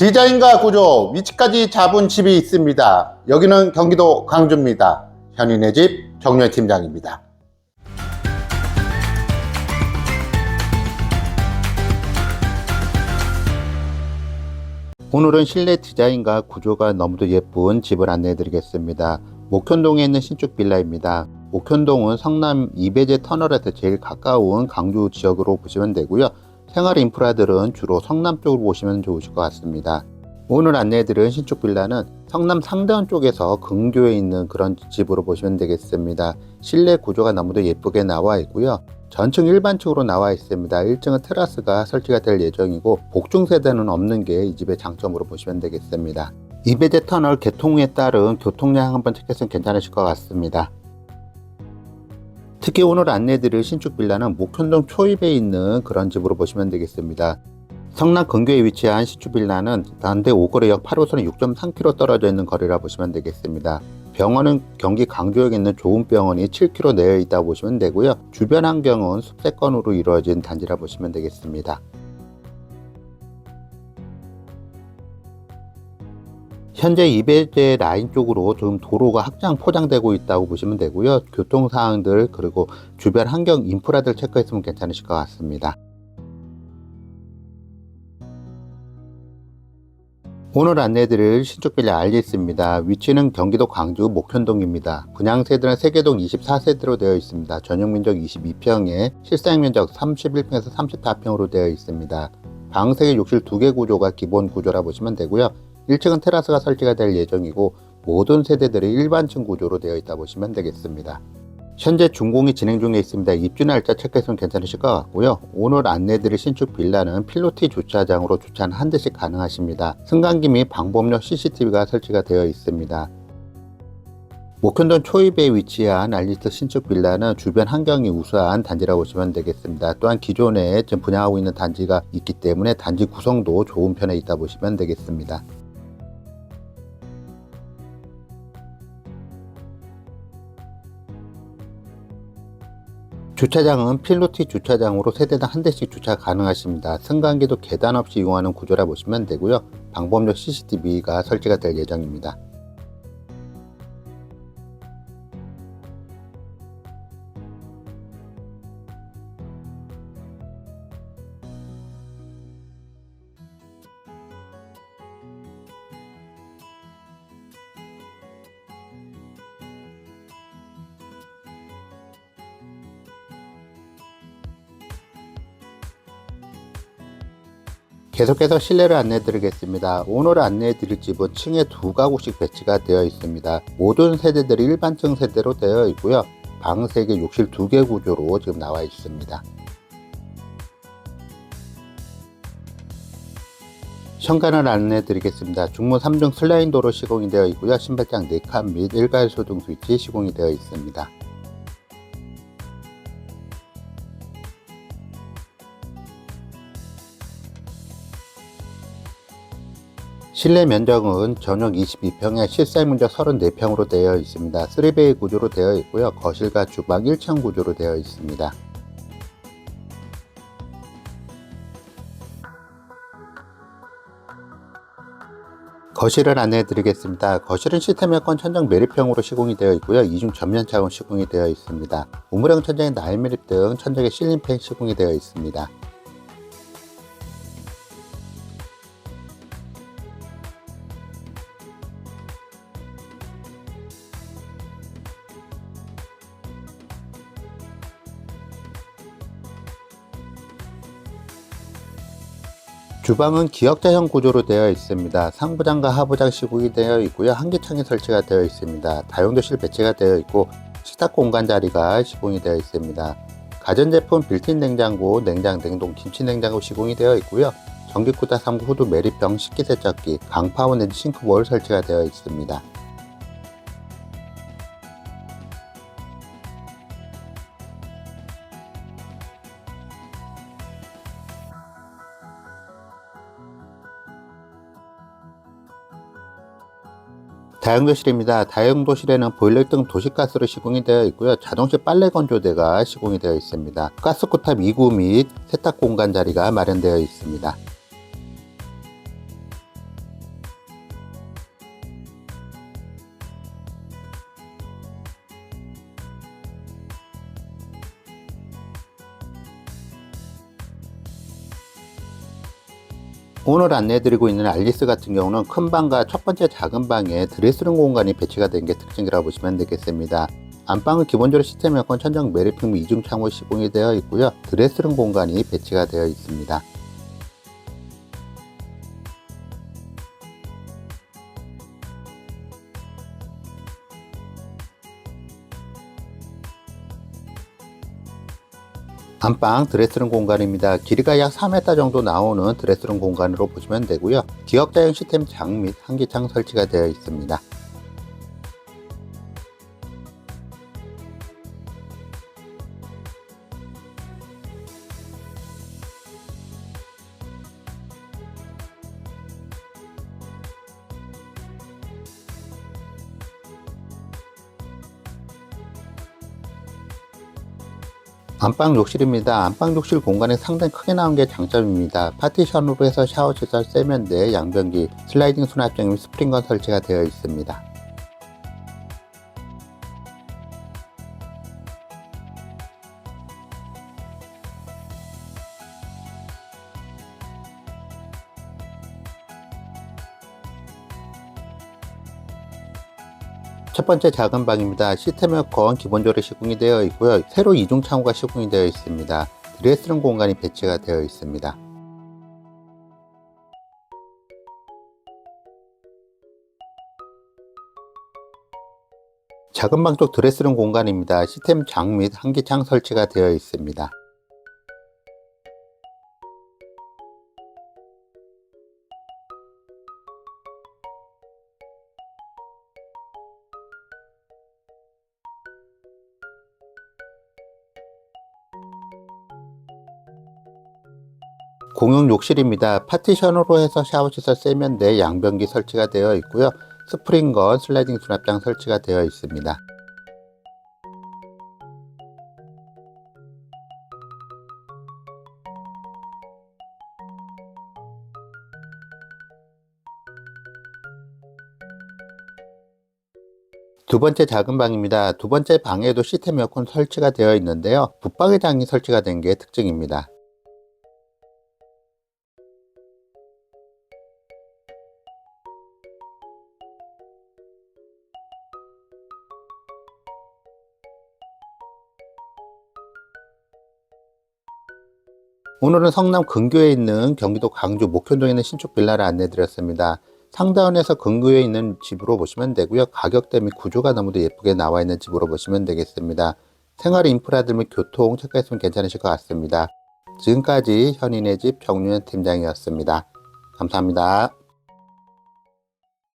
디자인과 구조, 위치까지 잡은 집이 있습니다. 여기는 경기도 광주입니다. 현인의 집 정렬 팀장입니다. 오늘은 실내 디자인과 구조가 너무도 예쁜 집을 안내해 드리겠습니다. 목현동에 있는 신축 빌라입니다. 목현동은 성남 이배제 터널에서 제일 가까운 강주 지역으로 보시면 되고요. 생활 인프라들은 주로 성남 쪽으로 보시면 좋으실 것 같습니다. 오늘 안내해드린 신축 빌라는 성남 상대원 쪽에서 근교에 있는 그런 집으로 보시면 되겠습니다. 실내 구조가 너무도 예쁘게 나와 있고요. 전층 일반층으로 나와 있습니다. 1층은 테라스가 설치가 될 예정이고 복중 세대는 없는 게 이 집의 장점으로 보시면 되겠습니다. 이배제 터널 개통에 따른 교통량 한번 체크했으면 괜찮으실 것 같습니다. 특히 오늘 안내드릴 신축 빌라는 목현동 초입에 있는 그런 집으로 보시면 되겠습니다. 성남 근교에 위치한 신축 빌라는 단대 5거리역 8호선에 6.3km 떨어져 있는 거리라 보시면 되겠습니다. 병원은 경기 강주역에 있는 좋은 병원이 7km 내에 있다고 보시면 되고요. 주변 환경은 숲세권으로 이루어진 단지라 보시면 되겠습니다. 현재 이배제 라인 쪽으로 좀 도로가 확장 포장되고 있다고 보시면 되고요. 교통 사항들 그리고 주변 환경 인프라들 체크했으면 괜찮으실 것 같습니다. 오늘 안내드릴 신축 빌라 알리스입니다. 위치는 경기도 광주 목현동입니다. 분양 세대는 세계동 24세대로 되어 있습니다. 전용 면적 22평에 실사용 면적 31평에서 34평으로 되어 있습니다. 방 3개, 욕실 2개 구조가 기본 구조라 보시면 되고요. 1층은 테라스가 설치가 될 예정이고 모든 세대들이 일반층 구조로 되어 있다 보시면 되겠습니다. 현재 준공이 진행 중에 있습니다. 입주 날짜 체크했으면 괜찮으실 것 같고요. 오늘 안내드릴 신축 빌라는 필로티 주차장으로 주차는 한 대씩 가능하십니다. 승강기 및 방범용 CCTV가 설치가 되어 있습니다. 목현동 초입에 위치한 알리스트 신축 빌라는 주변 환경이 우수한 단지라고 보시면 되겠습니다. 또한 기존에 지금 분양하고 있는 단지가 있기 때문에 단지 구성도 좋은 편에 있다 보시면 되겠습니다. 주차장은 필로티 주차장으로 세대당 한 대씩 주차 가능하십니다. 승강기도 계단 없이 이용하는 구조라 보시면 되고요. 방범용 CCTV가 설치가 될 예정입니다. 계속해서 실내를 안내해 드리겠습니다. 오늘 안내해 드릴 집은 층에 두 가구씩 배치가 되어 있습니다. 모든 세대들이 일반층 세대로 되어 있고요. 방 3개, 욕실 2개 구조로 지금 나와 있습니다. 현관을 안내해 드리겠습니다. 중문 3중 슬라인 도로 시공이 되어 있고요. 신발장 4칸 및 일괄 소등 스위치 시공이 되어 있습니다. 실내 면적은 전용 22평에 실사용 면적 34평으로 되어 있습니다. 3베이 구조로 되어 있고요. 거실과 주방 1층 구조로 되어 있습니다. 거실을 안내해 드리겠습니다. 거실은 시스템 에어컨 천정 매립형으로 시공이 되어 있고요. 이중 전면 차원 시공이 되어 있습니다. 우물형 천장에 나일 매립 등 천장에 실링팬 시공이 되어 있습니다. 주방은 기역자형 구조로 되어 있습니다. 상부장과 하부장 시공이 되어 있고요. 한기창이 설치가 되어 있습니다. 다용도실 배치가 되어 있고 식탁 공간 자리가 시공이 되어 있습니다. 가전제품 빌트인 냉장고, 냉장, 냉동, 김치 냉장고 시공이 되어 있고요. 전기쿠타 3구 후드 매립형 식기세척기, 강파워 내지 싱크볼 설치가 되어 있습니다. 다용도실입니다. 다용도실에는 보일러 등 도시가스로 시공이 되어 있고요. 자동식 빨래 건조대가 시공이 되어 있습니다. 가스코탑 2구 및 세탁 공간 자리가 마련되어 있습니다. 오늘 안내해드리고 있는 알리스 같은 경우는 큰 방과 첫 번째 작은 방에 드레스룸 공간이 배치가 된 게 특징이라고 보시면 되겠습니다. 안방은 기본적으로 시스템 에어컨 천정 매립屏 이중 창호 시공이 되어 있고요. 드레스룸 공간이 배치가 되어 있습니다. 안방 드레스룸 공간입니다. 길이가 약 4m 정도 나오는 드레스룸 공간으로 보시면 되고요. 기역자형 시스템 장및 한기창 설치가 되어 있습니다. 안방 욕실입니다. 안방 욕실 공간이 상당히 크게 나온 게 장점입니다. 파티션으로 해서 샤워 시설 세면대, 양변기, 슬라이딩 수납장 및 스프링건 설치가 되어 있습니다. 첫 번째 작은 방입니다. 시스템 에어컨 기본적으로 시공이 되어 있고요. 새로 이중 창호가 시공이 되어 있습니다. 드레스룸 공간이 배치가 되어 있습니다. 작은 방 쪽 드레스룸 공간입니다. 시스템 장및 한기창 설치가 되어 있습니다. 공용 욕실입니다. 파티션으로 해서 샤워시설 세면대, 양변기 설치가 되어 있고요. 스프링건, 슬라이딩 수납장 설치가 되어 있습니다. 두 번째 작은 방입니다. 두 번째 방에도 시스템 에어컨 설치가 되어 있는데요. 붙박이장이 설치가 된 게 특징입니다. 오늘은 성남 근교에 있는 경기도 광주 목현동에 있는 신축 빌라를 안내 드렸습니다. 상다운에서 근교에 있는 집으로 보시면 되고요. 가격대 및 구조가 너무도 예쁘게 나와 있는 집으로 보시면 되겠습니다. 생활 인프라들 및 교통 체크했으면 괜찮으실 것 같습니다. 지금까지 현인의 집 정윤현 팀장이었습니다. 감사합니다.